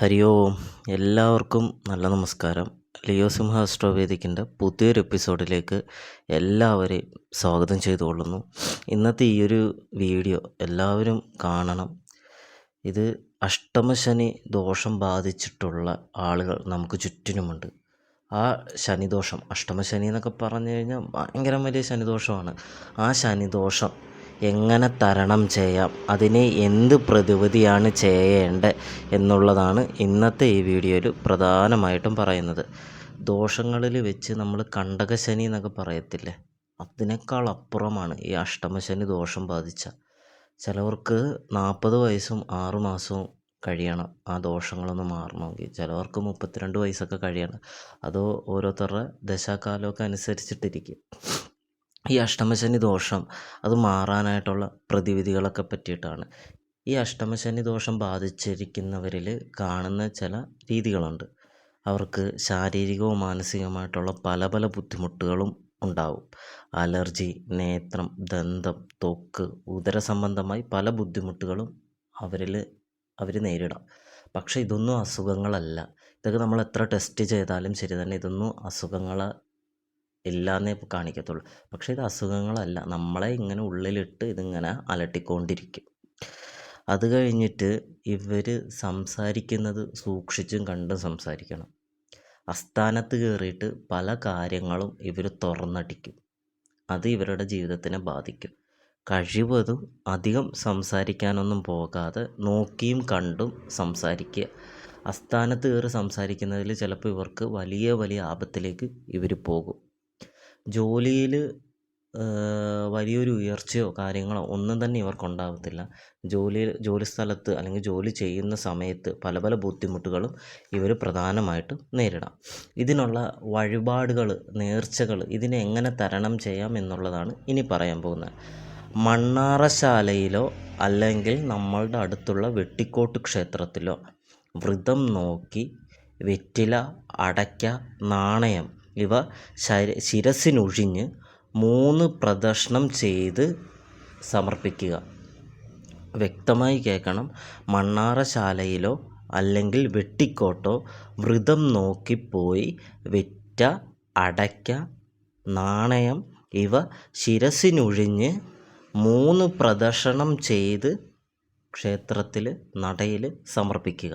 ഹരി ഓം എല്ലാവർക്കും നല്ല നമസ്കാരം. ലിയോ സിംഹ അസ്ട്രോവേദിക്കിന്റെ പുതിയൊരു എപ്പിസോഡിലേക്ക് എല്ലാവരെയും സ്വാഗതം ചെയ്തുകൊള്ളുന്നു. ഇന്നത്തെ ഈ ഒരു വീഡിയോ എല്ലാവരും കാണണം. ഇത് അഷ്ടമശനി ദോഷം ബാധിച്ചിട്ടുള്ള ആളുകൾ നമുക്ക് ചുറ്റിനുമുണ്ട്. ആ ശനിദോഷം അഷ്ടമശനി എന്നൊക്കെ പറഞ്ഞു കഴിഞ്ഞാൽ ഭയങ്കര വലിയ ശനിദോഷമാണ്. ആ ശനിദോഷം എങ്ങനെ തരണം ചെയ്യാം? അതിന് എന്ത് പ്രതിവിധിയാണ് ചെയ്യേണ്ടത് എന്നുള്ളതാണ് ഇന്നത്തെ ഈ വീഡിയോയിൽ പ്രധാനമായിട്ടും പറയുന്നത്. ദോഷങ്ങളിൽ വെച്ച് നമ്മൾ കണ്ടകശനി എന്നൊക്കെ പറയത്തില്ലേ? അതിനേക്കാൾ അപ്പുറമാണ് ഈ അഷ്ടമശനി ദോഷം ബാധിച്ച. ചിലവർക്ക് നാൽപ്പത് വയസ്സും ആറ് മാസവും കഴിയണം. ആ ദോഷങ്ങളൊന്ന് മാറണമെങ്കിൽ. ചിലവർക്ക് മുപ്പത്തിരണ്ട് വയസ്സൊക്കെ കഴിയണം. അത് ഓരോരുത്തരുടെ ദശാകാലമൊക്കെ അനുസരിച്ചിട്ടിരിക്കും. ഈ അഷ്ടമശനി ദോഷം അത് മാറാനായിട്ടുള്ള പ്രതിവിധികളൊക്കെ പറ്റിയിട്ടാണ്. ഈ അഷ്ടമശനി ദോഷം ബാധിച്ചിരിക്കുന്നവരിൽ കാണുന്ന ചില രീതികളുണ്ട്. അവർക്ക് ശാരീരികവും മാനസികമായിട്ടുള്ള പല പല ബുദ്ധിമുട്ടുകളും ഉണ്ടാവും. അലർജി നേത്രം ദന്തം തൊക്ക് ഉദര സംബന്ധമായി പല ബുദ്ധിമുട്ടുകളും അവരിൽ അവർ നേരിടാം. പക്ഷേ ഇതൊന്നും അസുഖങ്ങളല്ല. ഇതൊക്കെ നമ്മൾ എത്ര ടെസ്റ്റ് ചെയ്താലും ശരി തന്നെ ഇതൊന്നും അസുഖങ്ങൾ ഇല്ലാന്നേ കാണിക്കത്തുള്ളൂ. പക്ഷേ ഇത് അസുഖങ്ങളല്ല. നമ്മളെ ഇങ്ങനെ ഉള്ളിലിട്ട് ഇതിങ്ങനെ അലട്ടിക്കൊണ്ടിരിക്കും. അത് കഴിഞ്ഞിട്ട് ഇവർ സംസാരിക്കുന്നത് സൂക്ഷിച്ചും കണ്ടും സംസാരിക്കണം. അസ്ഥാനത്ത് കയറിയിട്ട് പല കാര്യങ്ങളും ഇവർ തുറന്നടിക്കും. അത് ഇവരുടെ ജീവിതത്തിനെ ബാധിക്കും. കഴിവതും അധികം സംസാരിക്കാനൊന്നും പോകാതെ നോക്കിയും കണ്ടും സംസാരിക്കുക. അസ്ഥാനത്ത് കയറി സംസാരിക്കുന്നതിൽ ചിലപ്പോൾ ഇവർക്ക് വലിയ വലിയ ആപത്തിലേക്ക് ഇവർ പോകും. ജോലിയിൽ വലിയൊരു ഉയർച്ചയോ കാര്യങ്ങളോ ഒന്നും തന്നെ ഇവർക്കുണ്ടാകത്തില്ല ജോലിയിൽ ജോലി സ്ഥലത്ത് അല്ലെങ്കിൽ ജോലി ചെയ്യുന്ന സമയത്ത് പല പല ബുദ്ധിമുട്ടുകളും ഇവർ പ്രധാനമായിട്ടും നേരിടാം. ഇതിനുള്ള വഴിപാടുകൾ നേർച്ചകൾ ഇതിനെ എങ്ങനെ തരണം ചെയ്യാം എന്നുള്ളതാണ് ഇനി പറയാൻ പോകുന്നത്. മണ്ണാറശാലയിലോ അല്ലെങ്കിൽ നമ്മളുടെ അടുത്തുള്ള വെട്ടിക്കോട്ട് ക്ഷേത്രത്തിലോ വ്രതം നോക്കി വെറ്റില അടയ്ക്ക നാണയം ഇവ ശര ശിരസിനൊഴിഞ്ഞ് മൂന്ന് പ്രദക്ഷിണം ചെയ്ത് സമർപ്പിക്കുക. വ്യക്തമായി കേൾക്കണം. മണ്ണാറശാലയിലോ അല്ലെങ്കിൽ വെട്ടിക്കോട്ടോ വ്രതം നോക്കിപ്പോയി വെറ്റ അടയ്ക്ക നാണയം ഇവ ശിരസിനൊഴിഞ്ഞ് മൂന്ന് പ്രദക്ഷിണം ചെയ്ത് ക്ഷേത്രത്തിൽ നടയിൽ സമർപ്പിക്കുക.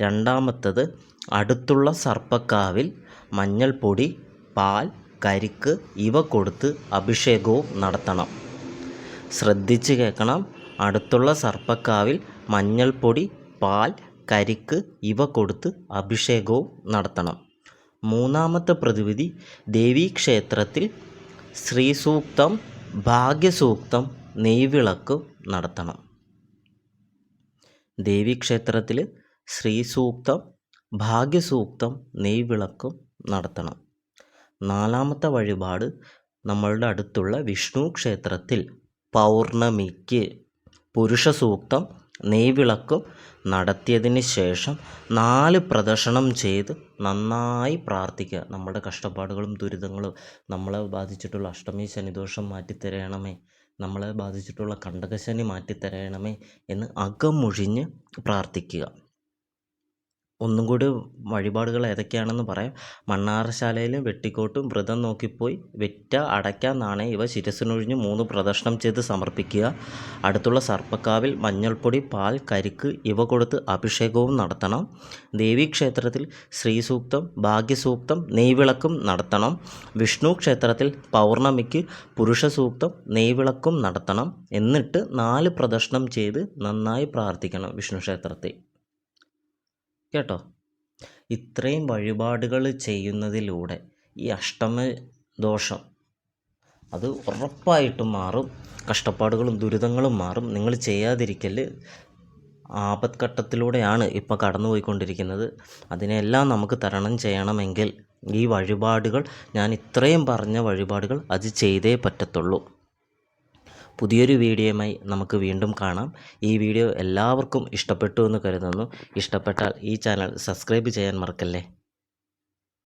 രണ്ടാമത്തത് അടുത്തുള്ള സർപ്പക്കാവിൽ മഞ്ഞൾപ്പൊടി പാൽ കരിക്ക് ഇവ കൊടുത്ത് അഭിഷേകവും നടത്തണം. ശ്രദ്ധിച്ച് കേൾക്കണം. അടുത്തുള്ള സർപ്പക്കാവിൽ മഞ്ഞൾപ്പൊടി പാൽ കരിക്ക് ഇവ കൊടുത്ത് അഭിഷേകവും നടത്തണം. മൂന്നാമത്തെ പ്രതിവിധി ദേവീക്ഷേത്രത്തിൽ ശ്രീസൂക്തം ഭാഗ്യസൂക്തം നെയ്വിളക്ക് നടത്തണം. ദേവീക്ഷേത്രത്തിൽ ശ്രീസൂക്തം ഭാഗ്യസൂക്തം നെയ്വിളക്കും നടത്തണം. നാലാമത്തെ വഴിപാട് നമ്മളുടെ അടുത്തുള്ള വിഷ്ണു ക്ഷേത്രത്തിൽ പൗർണമിക്ക്. പുരുഷ സൂക്തം നെയ്വിളക്കും നടത്തിയതിന് ശേഷം നാല് പ്രദർശനം ചെയ്ത് നന്നായി പ്രാർത്ഥിക്കുക. നമ്മുടെ കഷ്ടപ്പാടുകളും ദുരിതങ്ങളും നമ്മളെ ബാധിച്ചിട്ടുള്ള അഷ്ടമി ശനിദോഷം മാറ്റിത്തരയണമേ നമ്മളെ ബാധിച്ചിട്ടുള്ള കണ്ടകശനി മാറ്റിത്തരയണമേ എന്ന് അകമൊഴിഞ്ഞ് പ്രാർത്ഥിക്കുക. ഒന്നും കൂടി വഴിപാടുകൾ ഏതൊക്കെയാണെന്ന് പറയാം. മണ്ണാറശാലയിൽ വെട്ടിക്കോട്ടും വ്രതം നോക്കിപ്പോയി. വെറ്റ അടയ്ക്ക നാണയം ഇവ ശിരസിനൊഴിഞ്ഞ് മൂന്ന് പ്രദക്ഷിണം ചെയ്ത് സമർപ്പിക്കുക. അടുത്തുള്ള സർപ്പക്കാവിൽ മഞ്ഞൾപ്പൊടി പാൽ കരിക്ക് ഇവ കൊടുത്ത് അഭിഷേകവും നടത്തണം. ദേവീക്ഷേത്രത്തിൽ ശ്രീസൂക്തം ഭാഗ്യസൂക്തം നെയ്വിളക്കും നടത്തണം. വിഷ്ണു ക്ഷേത്രത്തിൽ പൗർണമിക്ക് പുരുഷസൂക്തം നെയ്വിളക്കും നടത്തണം. എന്നിട്ട് നാല് പ്രദക്ഷിണം ചെയ്ത് നന്നായി പ്രാർത്ഥിക്കണം വിഷ്ണു ക്ഷേത്രത്തിൽ. കേട്ടോ? ഇത്രയും വഴിപാടുകൾ ചെയ്യുന്നതിലൂടെ ഈ അഷ്ടമ ദോഷം അത് ഉറപ്പായിട്ടും മാറും. കഷ്ടപ്പാടുകളും ദുരിതങ്ങളും മാറും. നിങ്ങൾ ചെയ്യാതിരിക്കൽ ആപത്ഘട്ടത്തിലൂടെയാണ് ഇപ്പോൾ കടന്നു പോയിക്കൊണ്ടിരിക്കുന്നത് അതിനെല്ലാം നമുക്ക് തരണം ചെയ്യണമെങ്കിൽ ഈ വഴിപാടുകൾ ഞാൻ ഇത്രയും പറഞ്ഞ വഴിപാടുകൾ അത് ചെയ്തേ പറ്റത്തുള്ളൂ. പുതിയൊരു വീഡിയോയുമായി നമുക്ക് വീണ്ടും കാണാം. ഈ വീഡിയോ എല്ലാവർക്കും ഇഷ്ടപ്പെട്ടു എന്ന് കരുതുന്നു. ഇഷ്ടപ്പെട്ടാൽ ഈ ചാനൽ സബ്സ്ക്രൈബ് ചെയ്യാൻ മറക്കല്ലേ?